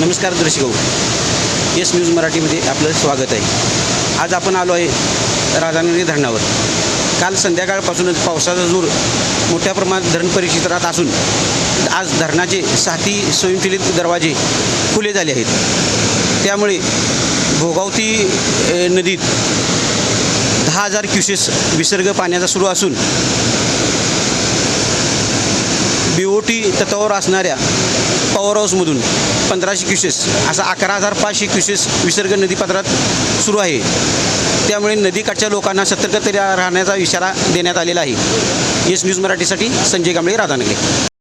नमस्कार दर्शक yes news मराठीमध्ये आपलं स्वागत आहे. आज आपण आलो आहे राजानगरी धरणावर. काल संध्याकाळपासूनच पावसाचा जोर मोठ्या प्रमाणात धरण परिक्षेत्रात असून आज धरणाचे साती स्वयंचलित दरवाजे खुले झाले आहेत. त्यामुळे भोगावती नदीत दहा हजार क्युसेस विसर्ग पाण्याचा सुरू असून बी ओ टी तत्वावर असणाऱ्या पॉवर हाऊसमधून पंधराशे क्युसेस असा अकरा हजार पाचशे क्युसेस विसर्ग नदीपात्रात सुरू आहे. त्यामुळे नदीकाठच्या लोकांना सतर्कता राहण्याचा इशारा देण्यात आलेला आहे. येस न्यूज मराठीसाठी संजय कांबळे राधानगरे.